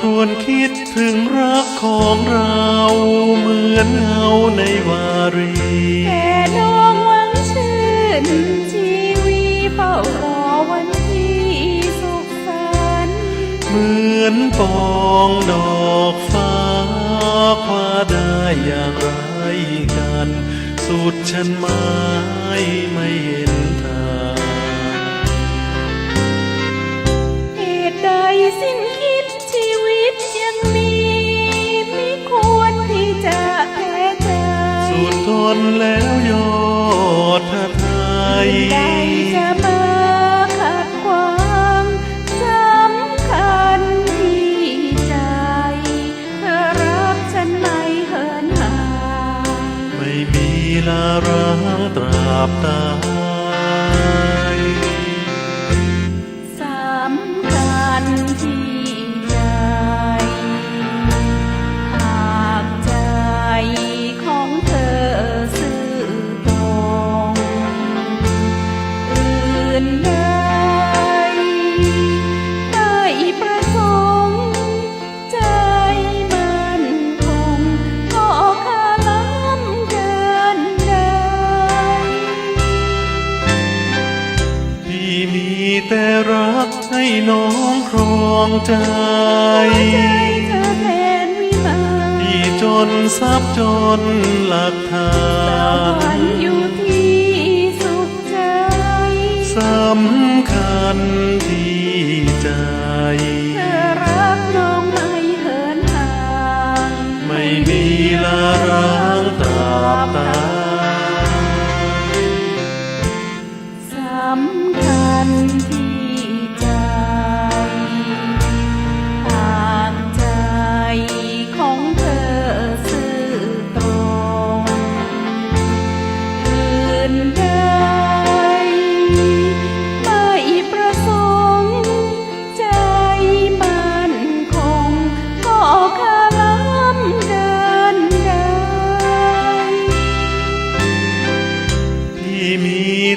ครวญคิดถึงรักของเราเหมือนเงาในวารีแต่น้องหวังชื่นชีวีเฝ้ารอวันที่สุขสันต์เหมือนปองดอกฟ้าคว้าได้อย่างไรกัน สุดฉันไม้ไม่เห็นทาง นแล้วยอดทะไทยใดจะมาขัดขวางสำคัญที่ใจ เธอรักฉันไม่เหินห่างไม่มีลาร้างตราบตา แต่รักให้น้องครองใจเธอแทนวิมานที่จนทรัพย์จนหลักฐาสวรนรค์อยู่ที่สุขใจสำคัญที่ใจ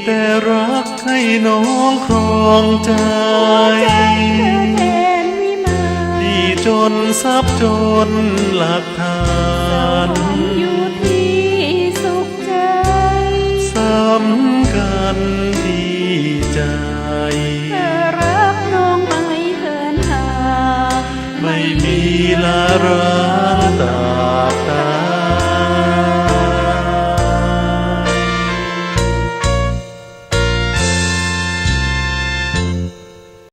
แต่รักให้น้องครองใจใจเธอแทนวิมานที่จนทรัพย์จนหลักฐาสนวรรค์อยู่ที่สุขใจสำคัญที่ใจเธอรักน้องไม่เหินห่างไม่มีลาร้า